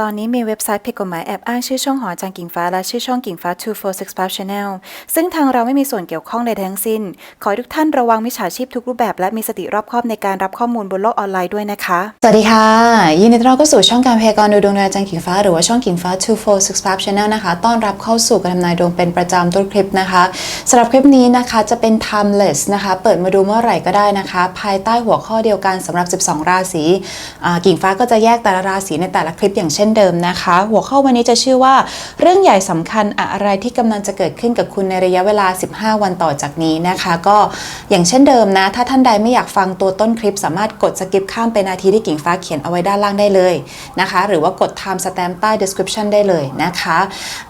ตอนนี้มีเว็บไซต์ผิดกฎหมายแอบอ้างชื่อช่องหอจารย์กิ่งฟ้าและชื่อช่องกิ่งฟ้า 2465 Channel ซึ่งทางเราไม่มีส่วนเกี่ยวข้องใดทั้งสิ้น ขอทุกท่านระวังมิจฉาชีพทุกรูปแบบและมีสติรอบคอบในการรับข้อมูลบนโลกออนไลน์ด้วยนะคะ สวัสดีค่ะ ยินดีต้อนรับเข้าสู่ช่องการพยากรณ์ดูดวงดยอาจารย์กิ่งฟ้าหรือว่าช่องกิ่งฟ้า 2465 Channel นะคะ ต้อนรับเข้าสู่การทำนายดวงเป็นประจำทุกคลิปนะคะสำหรับคลิปนี้นะคะจะเป็น timeless นะคะ เปิดมาดูเมื่อไหร่ก็ได้นะคะ ภายใต้หัวข้อเดียวกันสำหรับ 12 ราศีกิ่งฟ้าก็จะแยกแต่ละราศีในแต่ละคลิปอย่างเช่นเดิมนะคะ หัวข้อวันนี้จะชื่อว่า เรื่องใหญ่สำคัญอะไรที่กำลังจะเกิดขึ้นกับคุณในระยะเวลา 15 วันต่อจากนี้นะคะ ก็อย่างเช่นเดิมนะ ถ้าท่านใดไม่อยากฟังตัวต้นคลิป สามารถกดสกิปข้ามไปนาทีที่กิ่งฟ้าเขียนเอาไว้ด้านล่างได้เลยนะคะ หรือว่ากด time stamp ใต้ description ได้เลยนะคะ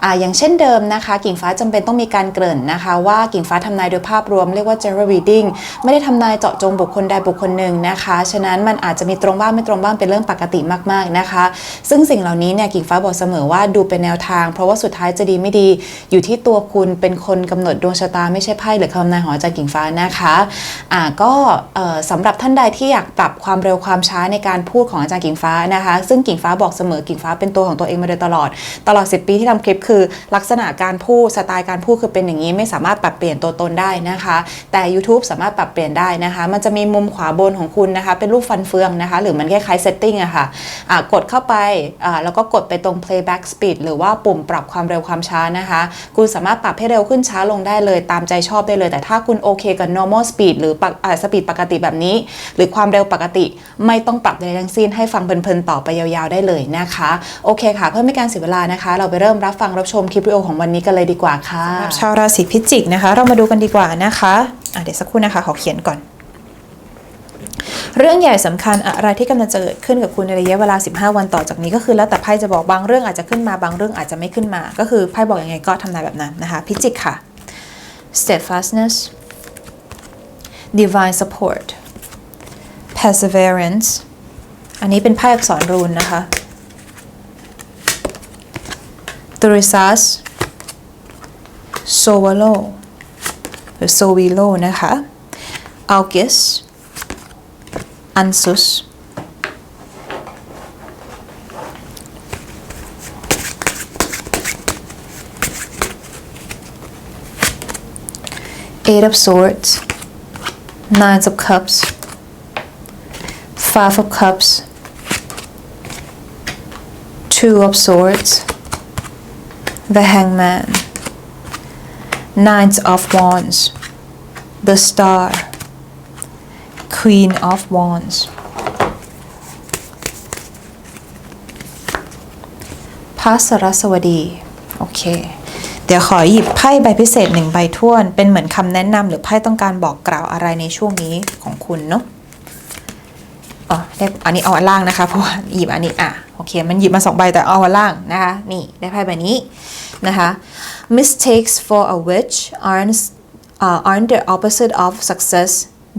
อ่าอย่างเช่นเดิมนะคะ กิ่งฟ้าจำเป็นต้องมีการเกริ่นนะคะ ว่ากิ่งฟ้าทำนายโดยภาพรวมเรียกว่า general reading ไม่ได้ทำนายเจาะจงบุคคลใดบุคคลหนึ่งนะคะ ฉะนั้นมันอาจจะมีตรงบ้างไม่ตรงบ้างเป็นเรื่องปกติมากๆนะคะ ซึ่งสิ่งเหล่านี้เนี่ยกิ่งฟ้าบอกเสมอว่าดูเป็นแนวทาง เพราะว่าสุดท้ายจะดีไม่ดีอยู่ที่ตัวคุณเป็นคนกำหนดดวงชะตาไม่ใช่ไพ่หรือคำนายขอจารย์กิ่งฟ้านะคะอ่าก็เอ่อสำหรับท่านใดที่อยากปรับความเร็วความช้าในการพูดของอาจารย์กิ่งฟ้านะคะ ซึ่งกิ่งฟ้าบอกเสมอกิ่งฟ้าเป็นตัวของตัวเองมาโดยตลอด ตลอด 10 ปีที่ทำคลิปคือ ลักษณะการพูดสไตล์การพูดคือเป็นอย่างนี้ไม่สามารถปรับเปลี่ยนตัวตนได้นะคะ แต่ YouTube สามารถปรับเปลี่ยนได้นะคะ มันจะมีมุมขวาบนของคุณนะคะ เป็นรูปฟันเฟืองนะคะ หรือมันคล้ายๆ setting อะค่ะอ่ากดเข้าไปแล้วก็กดไปตรง playback speed หรือว่าปุ่มปรับความเร็วความช้านะคะ คุณสามารถปรับให้เร็วขึ้นช้าลงได้เลยตามใจชอบได้เลย แต่ถ้าคุณโอเคกับ normal speed หรือปกอ่า speed ปกติแบบนี้ หรือความเร็วปกติไม่ต้องปรับใดทั้งสิ้นให้ฟังเพลินๆต่อไปยาวๆได้เลยนะคะ โอเคค่ะ เพื่อไม่การเสียเวลานะคะ เราไปเริ่มรับฟังรับชมคลิปวิดีโอของวันนี้กันเลยดีกว่าค่ะชาวราศีพิจิกนะคะ เรามาดูกันดีกว่านะคะะเดี๋ยวสักครู่นะคะขอเขียนก่อน เรื่องใหญ่สำคัญอะไรที่กำลังจะเกิดขึ้นกับคุณในระยะเวลา 15 วันต่อจากนี้ก็คือแล้วแต่ไพ่จะบอกบางเรื่องอาจจะขึ้นมาบางเรื่องอาจจะไม่ขึ้นมา ก็คือไพ่บอกยังไงก็ทำนายแบบนั้นนะคะ พิจิกค่ะ steadfastness divine support perseverance อันนี้เป็นไพ่อักษรรูนนะคะ t h r i s a s s o v a l o หรือ s o v i l o นะคะ August Ansus. Eight of Swords. Nine of Cups. Five of Cups. Two of Swords. The Hangman. Nine of Wands. The Star Queen of Wands พระสรสวดี โอเค เดี๋ยวขอหยิบไพ่ใบพิเศษหนึ่งใบท้วน เป็นเหมือนคำแนะนำหรือไพ่ต้องการบอกกล่าวอะไรในช่วงนี้ของคุณเนาะอ๋อได้อันนี้เอาอันล่างนะคะ เพราะว่าหยิบอันนี้อะโอเค มันหยิบมาสองใบแต่เอาอันล่างนะคะ นี่ได้ไพ่ใบนี้นะคะ mistakes for a witch aren't uh, aren't the opposite of success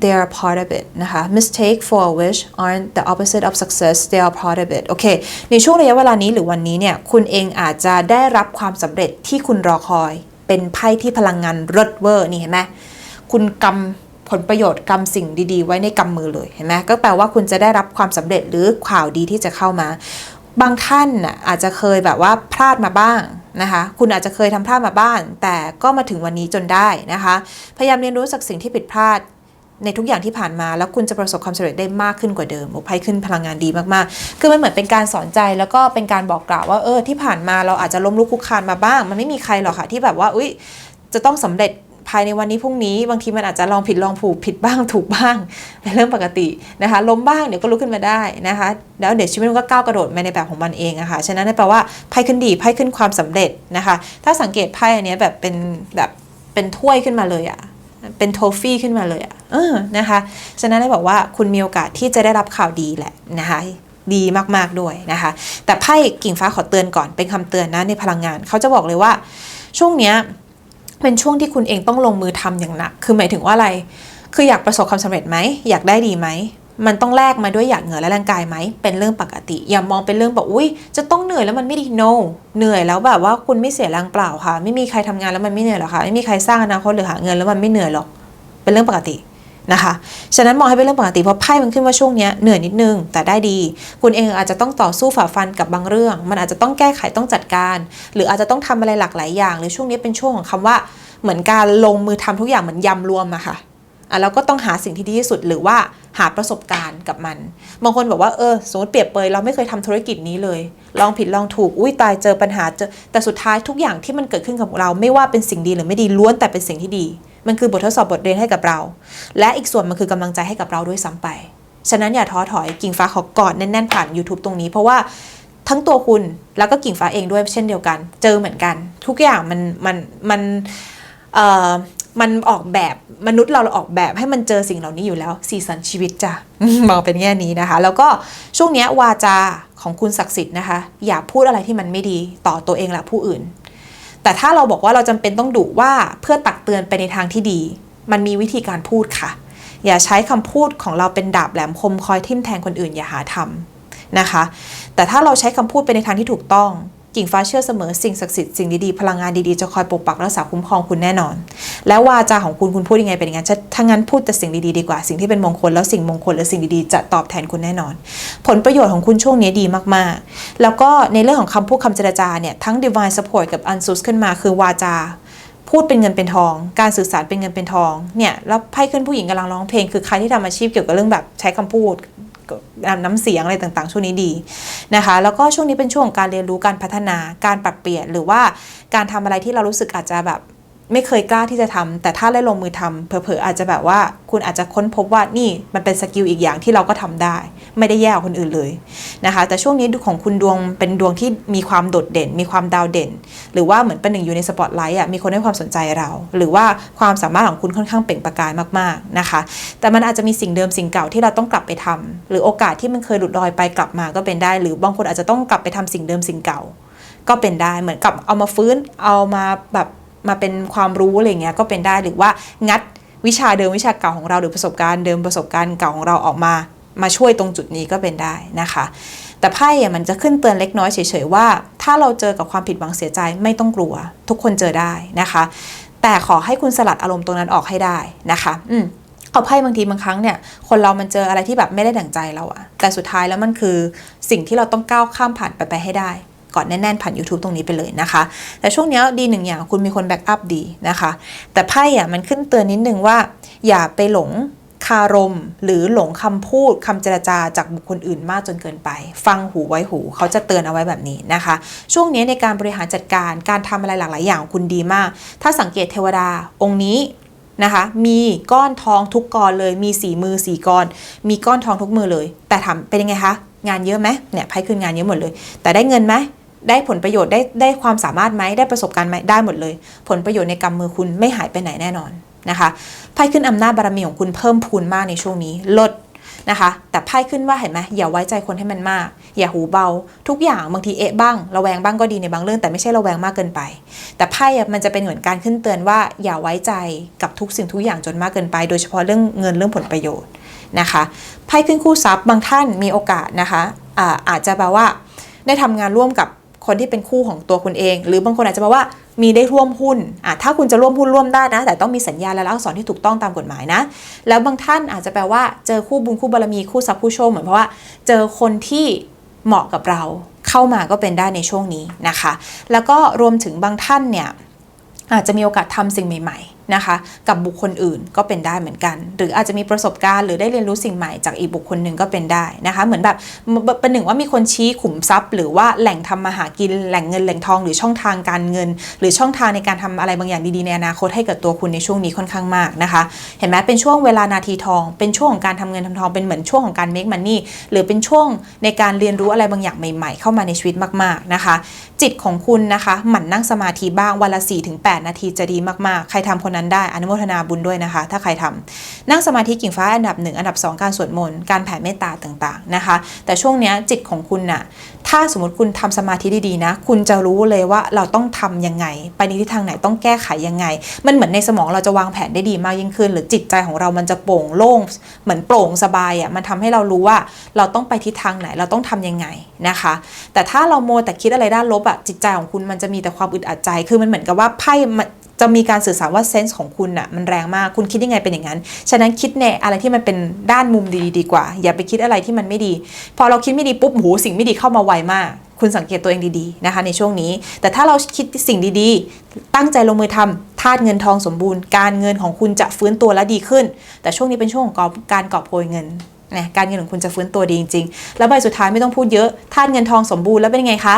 they are part of it นะคะ mistake for a wish aren't the opposite of success they are part of it โอเค ในช่วงระยะเวลานี้หรือวันนี้เนี่ย คุณเองอาจจะได้รับความสำเร็จที่คุณรอคอย เป็นไพ่ที่พลังงานรดเวอร์ นี่เห็นไหม คุณกำผลประโยชน์กำสิ่งดีๆ ไว้ในกำมือเลย เห็นไหม ก็แปลว่าคุณจะได้รับความสำเร็จหรือข่าวดีที่จะเข้ามา บางท่านน่ะอาจจะเคยแบบว่าพลาดมาบ้างนะคะคุณอาจจะเคยทำพลาดมาบ้างแต่ก็มาถึงวันนี้จนได้นะคะ พยายามเรียนรู้จากสิ่งที่ผิดพลาด ในทุกอย่างที่ผ่านมา แล้วคุณจะประสบความสำเร็จได้มากขึ้นกว่าเดิมโอ้ไพ่ขึ้นพลังงานดีมากๆ คือมันเหมือนเป็นการสอนใจแล้วก็เป็นการบอกกล่าวว่าเออที่ผ่านมาเราอาจจะล้มลุกคลุกคลานมาบ้าง มันไม่มีใครหรอกค่ะที่แบบว่าอุ้ยจะต้องสำเร็จภายในวันนี้พรุ่งนี้บางทีมันอาจจะลองผิดลองถูกผิดบ้างถูกบ้างเป็นเรื่องปกตินะคะล้มบ้างเดี๋ยวก็ลุกขึ้นมาได้นะคะแล้วเดี๋ยวชีวิตมันก็ก้าวกระโดดมาในแบบของมันเองอะค่ะฉะนั้นแปลว่าไพ่ขึ้นดีไพ่ขึ้นความสำเร็จนะคะ ถ้าสังเกตไพ่อันนี้แบบเป็นแบบเป็นถ้วยขึ้นมาเลยอะ เป็นโทฟี่ขึ้นมาเลยอะเออนะคะฉะนั้นได้บอกว่าคุณมีโอกาสที่จะได้รับข่าวดีแหละนะคะดีมากๆด้วยนะคะ แต่ไพ่กิ่งฟ้าขอเตือนก่อนเป็นคำเตือนนะในพลังงาน เขาจะบอกเลยว่า ช่วงเนี้ยเป็นช่วงที่คุณเองต้องลงมือทำอย่างหนัก คือหมายถึงว่าอะไร คืออยากประสบความสำเร็จไหม อยากได้ดีไหม มันต้องแลกมาด้วยหยาดเหงื่อและแรงกายไหม เป็นเรื่องปกติ อย่ามองเป็นเรื่องแบบอุ้ยจะต้องเหนื่อยแล้วมันไม่ดี no เหนื่อยแล้วแบบว่าคุณไม่เสียแรงเปล่าค่ะ ไม่มีใครทำงานแล้วมันไม่เหนื่อยหรอกค่ะ ไม่มีใครสร้างอนาคตหรือหาเงินแล้วมันไม่เหนื่อยหรอก เป็นเรื่องปกตินะคะ ฉะนั้นมองให้เป็นเรื่องปกติเพราะไพ่มันขึ้นว่าช่วงนี้เหนื่อยนิดนึงแต่ได้ดี คุณเองอาจจะต้องต่อสู้ฝ่าฟันกับบางเรื่อง มันอาจจะต้องแก้ไขต้องจัดการ หรืออาจจะต้องทำอะไรหลากหลายอย่าง หรือช่วงนี้เป็นช่วงของคำว่าเหมือนการลงมือทำทุกอย่างเหมือนยำรวมอะค่ะ อะแล้วก็ต้องหาสิ่งที่ดีที่สุดหรือว่าหาประสบการณ์กับมัน บางคนบอกว่าเออสมมติเปรียบเปยเราไม่เคยทำธุรกิจนี้เลย ลองผิดลองถูกอุ้ยตายเจอปัญหาเจอแต่สุดท้ายทุกอย่างที่มันเกิดขึ้นกับเรา ไม่ว่าเป็นสิ่งดีหรือไม่ดีล้วนแต่เป็นสิ่งที่ดี มันคือบททดสอบบทเรียนให้กับเรา และอีกส่วนมันคือกำลังใจให้กับเราด้วยซ้ำไป ฉะนั้นอย่าท้อถอยกิ่งฟ้าขอกอดแน่นๆผ่าน YouTube ตรงนี้ เพราะว่าทั้งตัวคุณแล้วก็กิ่งฟ้าเองด้วยเช่นเดียวกัน เจอเหมือนกัน ทุกอย่างมันมันมันเอ่อ มันออกแบบมนุษย์เราออกแบบให้มันเจอสิ่งเหล่านี้อยู่แล้วสีสันชีวิตจ้ะมองเป็นแง่นี้นะคะ แล้วก็ช่วงนี้วาจาของคุณศักดิ์สิทธิ์นะคะ อย่าพูดอะไรที่มันไม่ดีต่อตัวเองและผู้อื่น แต่ถ้าเราบอกว่าเราจำเป็นต้องดุว่าเพื่อตักเตือนไปในทางที่ดี มันมีวิธีการพูดค่ะ อย่าใช้คำพูดของเราเป็นดาบแหลมคมคอยทิ่มแทงคนอื่นอย่าหาทำนะคะ แต่ถ้าเราใช้คำพูดไปในทางที่ถูกต้อง กิ่งฟ้าเชื่อเสมอสิ่งศักดิ์สิทธิ์สิ่งดีๆพลังงานดีๆจะคอยปกปักรักษาคุ้มครองคุณแน่นอน แล้ววาจาของคุณคุณพูดยังไงเป็นอย่างนั้นถ้างั้นพูดแต่สิ่งดีๆดีกว่าสิ่งที่เป็นมงคลแล้วสิ่งมงคลหรือสิ่งดีๆจะตอบแทนคุณแน่นอน ผลประโยชน์ของคุณช่วงนี้ดีมากๆ แล้วก็ในเรื่องของคำพูดคำเจรจาเนี่ยทั้ง divine support กับ unsus ขึ้นมาคือวาจาพูดเป็นเงินเป็นทอง การสื่อสารเป็นเงินเป็นทองเนี่ยแล้วไพ่ขึ้นผู้หญิงกำลังร้องเพลงคือใครที่ทำอาชีพเกี่ยวกับเรื่องแบบใช้คำพูด น้ำเสียงอะไรต่างๆ ช่วงนี้ดีนะคะ แล้วก็ช่วงนี้เป็นช่วงของการเรียนรู้การพัฒนาการปรับเปลี่ยนหรือว่าการทำอะไรที่เรารู้สึกอาจจะแบบ ไม่เคยกล้าที่จะทำแต่ถ้าได้ลงมือทำเผลอๆอาจจะแบบว่า คุณอาจจะค้นพบว่านี่มันเป็นสกิลอีกอย่างที่เราก็ทำได้ ไม่ได้แย่กว่าคนอื่นเลยนะคะ แต่ช่วงนี้ดูของคุณดวงเป็นดวงที่มีความโดดเด่น มีความดาวเด่น หรือว่าเหมือนเป็นหนึ่งอยู่ในสปอตไลท์อะมีคนให้ความสนใจเรา หรือว่าความสามารถของคุณค่อนข้างเปล่งประกายมากๆนะคะ แต่มันอาจจะมีสิ่งเดิมสิ่งเก่าที่เราต้องกลับไปทำหรือโอกาสที่มันเคยหลุดลอยไปกลับมาก็เป็นได้ หรือบางคนอาจจะต้องกลับไปทำสิ่งเดิมสิ่งเก่า ก็เป็นได้เหมือนกับเอามาฟื้นเอามาแบบ มาเป็นความรู้อะไรเงี้ยก็เป็นได้หรือว่างัดวิชาเดิมวิชาเก่าของเราหรือประสบการณ์เดิมประสบการณ์เก่าของเราออกมา มาช่วยตรงจุดนี้ก็เป็นได้นะคะ แต่ไพ่มันจะขึ้นเตือนเล็กน้อยเฉยๆว่า ถ้าเราเจอกับความผิดหวังเสียใจไม่ต้องกลัว ทุกคนเจอได้นะคะ แต่ขอให้คุณสลัดอารมณ์ตรงนั้นออกให้ได้นะคะอืมเอาไพ่บางทีบางครั้งเนี่ยคนเรามันเจออะไรที่แบบไม่ได้ดั่งใจเราอะแต่สุดท้ายแล้วมันคือสิ่งที่เราต้องก้าวข้ามผ่านไปไปให้ได้ กอนแน่นๆผ่าน YouTube ตรงนี้ไปเลยนะคะ แต่ช่วงนี้ดีหนึ่งอย่างคุณมีคนแบ็กอัพดีนะคะ แต่ไพ่อะมันขึ้นเตือนนิดนึงว่า อย่าไปหลงคารม หรือหลงคำพูดคำเจรจาจากบุคคลอื่นมากจนเกินไป ฟังหูไว้หู เขาจะเตือนเอาไว้แบบนี้นะคะ ช่วงนี้ในการบริหารจัดการการทำอะไรหลากหลายอย่างของคุณดีมาก ถ้าสังเกตเทวดาองค์นี้นะคะ มีก้อนทองทุกกอนเลย มีสีมือสีก้อน มีก้อนทองทุกมือเลย แต่ถามเป็นยังไงคะ งานเยอะไหมเนี่ยไพ่ขึ้นงานเยอะหมดเลย แต่ได้เงินไหม ได้ผลประโยชน์ได้ได้ความสามารถไหมได้ประสบการณ์ไหมได้หมดเลย ผลประโยชน์ในกำมือคุณไม่หายไปไหนแน่นอนนะคะไพ่ขึ้นอำนาจบารมีของคุณเพิ่มพูนมากในช่วงนี้ลดนะคะแต่ไพ่ขึ้นว่าเห็นไหมอย่าไว้ใจคนให้มันมาก อย่าหูเบา ทุกอย่างบางทีเอะบ้างระแวงบ้างก็ดีในบางเรื่อง แต่ไม่ใช่ระแวงมากเกินไป แต่ไพ่มันจะเป็นเหมือนการขึ้นเตือนว่า อย่าไว้ใจกับทุกสิ่งทุกอย่างจนมากเกินไป โดยเฉพาะเรื่องเงินเรื่องผลประโยชน์นะคะไพ่ขึ้นคู่ทรัพย์บางท่านมีโอกาสนะคะอาอาจจะแปลว่า ได้ทำงานร่วมกับ คนที่เป็นคู่ของตัวคุณเอง หรือบางคนอาจจะบอกว่ามีได้ร่วมหุ้นอะถ้าคุณจะร่วมหุ้นร่วมได้นะ แต่ต้องมีสัญญาและลักษรที่ถูกต้องตามกฎหมายนะ แล้วบางท่านอาจจะแปลว่าเจอคู่บุญคู่บารมีคู่ทรัพย์คู่โชคเหมือนเพราะว่า เจอคนที่เหมาะกับเราเข้ามาก็เป็นได้ในช่วงนี้นะคะ แล้วก็รวมถึงบางท่านเนี่ยอาจจะมีโอกาสทำสิ่งใหม่ ๆ นะคะ กับบุคคลอื่นก็เป็นได้เหมือนกัน หรืออาจจะมีประสบการณ์ หรือได้เรียนรู้สิ่งใหม่จากอีกบุคคลหนึ่งก็เป็นได้นะคะ เหมือนแบบเป็นหนึ่งว่ามีคนชี้ขุมทรัพย์ หรือว่าแหล่งทำมาหากินแหล่งเงินแหล่งทองหรือช่องทางการเงิน หรือช่องทางในการทำอะไรบางอย่างดีๆในอนาคตให้กับตัวคุณในช่วงนี้ค่อนข้างมากนะคะ เห็นไหมเป็นช่วงเวลานาทีทอง เป็นช่วงของการทำเงินทำทองเป็นเหมือนช่วงของการ make money หรือเป็นช่วงในการเรียนรู้อะไรบางอย่างใหม่ ๆ เข้ามาในชีวิตมากๆนะคะ จิตของคุณนะคะหมั่นนั่งสมาธิบ้างวันละ4-8 นาทีจะดีมากๆ ใครทำคนนั้นได้อนุโมทนาบุญด้วยนะคะ ถ้าใครทำนั่งสมาธิกิ่งฟ้าอันดับ1อันดับ 2 การสวดมนต์การแผ่เมตตาต่างๆนะคะ แต่ช่วงนี้จิตของคุณน่ะถ้าสมมติคุณทำสมาธิดีๆนะ คุณจะรู้เลยว่าเราต้องทำยังไง ไปในทิศทางไหนต้องแก้ไขยังไง มันเหมือนในสมองเราจะวางแผนได้ดีมากยิ่งขึ้น หรือจิตใจของเรามันจะโปร่งโล่งเหมือนโปร่งสบายอะ่ะมันทำให้เรารู้ว่าเราต้องไปทิศทางไหนเราต้องทำยังไงนะคะ แต่ถ้าเราโมแต่คิดอะไรด้านลบอะ่ะจิตใจของคุณมันจะมีแต่ความอึดอัดใจ คือมันเหมือนกับว่าไพ่ จะมีการสื่อสารว่าเซนส์ของคุณน่ะมันแรงมากคุณคิดยังไงเป็นอย่างนั้น ฉะนั้นคิดในอะไรที่มันเป็นด้านมุมดีดีกว่า อย่าไปคิดอะไรที่มันไม่ดี พอเราคิดไม่ดีปุ๊บโหสิ่งไม่ดีเข้ามาไวมาก คุณสังเกตตัวเองดีๆนะคะในช่วงนี้ แต่ถ้าเราคิดสิ่งดีๆ ตั้งใจลงมือทำธาตุเงินทองสมบูรณ์ การเงินของคุณจะฟื้นตัวและดีขึ้น แต่ช่วงนี้เป็นช่วงของการกอบโกยเงินนะการเงินของคุณจะฟื้นตัวดีจริงๆ แล้วใบสุดท้ายไม่ต้องพูดเยอะธาตุเงินทองสมบูรณ์แล้วเป็นไงคะ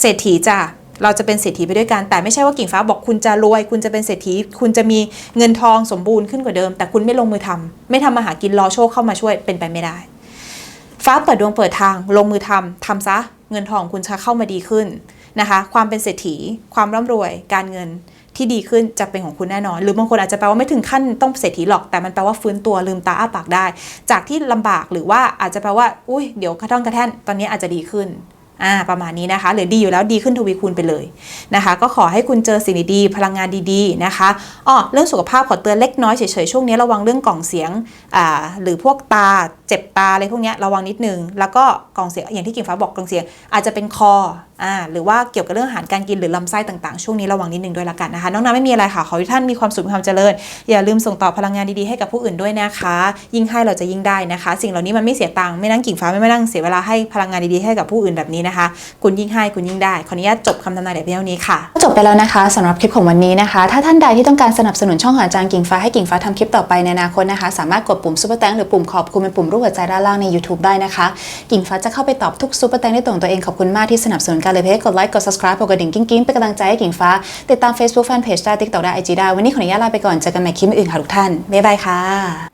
เศรษฐีจ้ะ เราจะเป็นเศรษฐีไปด้วยกัน แต่ไม่ใช่ว่ากิ่งฟ้าบอกคุณจะรวย คุณจะเป็นเศรษฐี คุณจะมีเงินทองสมบูรณ์ขึ้นกว่าเดิม แต่คุณไม่ลงมือทำไม่ทำมาหากินรอโชคเข้ามาช่วยเป็นไปไม่ได้ ฟ้าเปิดดวงเปิดทางลงมือทำทำซะ เงินทองคุณจะเข้ามาดีขึ้นนะคะ ความเป็นเศรษฐี ความร่ำรวย การเงินที่ดีขึ้นจะเป็นของคุณแน่นอน หรือบางคนอาจจะแปลว่าไม่ถึงขั้นต้องเศรษฐีหรอกแต่มันแปลว่าฟื้นตัวลืมตาอ้าปากได้ จากที่ลำบากหรือว่าอาจจะแปลว่า อุ้ยเดี๋ยวกระท่อนกระแท่นตอนนี้อาจจะดีขึ้น อ่าประมาณนี้นะคะหรือดีอยู่แล้วดีขึ้นทวีคูณไปเลยนะคะ ก็ขอให้คุณเจอสิ่งดีๆพลังงานดีๆนะคะอ๋อเรื่องสุขภาพขอเตือนเล็กน้อยเฉยๆช่วงนี้ระวังเรื่องกล่องเสียงอ่าหรือพวกตาเจ็บตาอะไรพวกนี้ระวังนิดนึง แล้วก็กล่องเสียงอย่างที่กิ่งฟ้าบอกกล่องเสียงอาจจะเป็นคออ่าหรือว่าเกี่ยวกับเรื่องอาหารการกินหรือลำไส้ต่างๆ ช่วงนี้ระวังนิดนึงด้วยละกันนะคะ น้องน้ำไม่มีอะไรค่ะ ขอให้ท่านมีความสุขมีความเจริญ อย่าลืมส่งต่อพลังงานดีๆให้กับผู้อื่นด้วยนะคะ ยิ่งให้เราจะยิ่งได้นะคะ สิ่งเหล่านี้มันไม่เสียตังค์ไม่นั่งกิ่งฟ้าไม่มานั่งเสียเวลาให้พลังงานดีๆให้กับผู้อื่นแบบนี้นะคะ คุณยิ่งให้คุณยิ่งได้ขออนุญาตจบคำทำนายแต่เพียงเท่านี้ค่ะ จบไปแล้วนะคะสำหรับคลิปของวันนี้นะคะ ถ้าท่านใดที่ต้องการสนับสนุนช่องของอาจารย์กิ่งฟ้าให้กิ่งฟ้าทำคลิปต่อไปในอนาคตนะคะ สามารถกดปุ่มซุปเปอร์แตงหรือปุ่มขอบคุณเป็นปุ่มรูปหัวใจด้านล่างใน YouTube ได้นะคะ กิ่งฟ้าจะเข้าไปตอบทุกซุปเปอร์แตงได้ตรงตัวเองขอบคุณมากที่สนับสนุนกันเลยเพจกดไลค์กด subscribe กดกระดิ่งกิ้งๆเป็นกำลังใจให้กิ่งฟ้า ติดตาม Facebook Fanpage ได้ TikTok ได้ IG ได้ วันนี้ขออนุญาตลาไปก่อนเจอกันใหม่คลิปอื่นค่ะทุกท่านบ๊ายบายค่ะ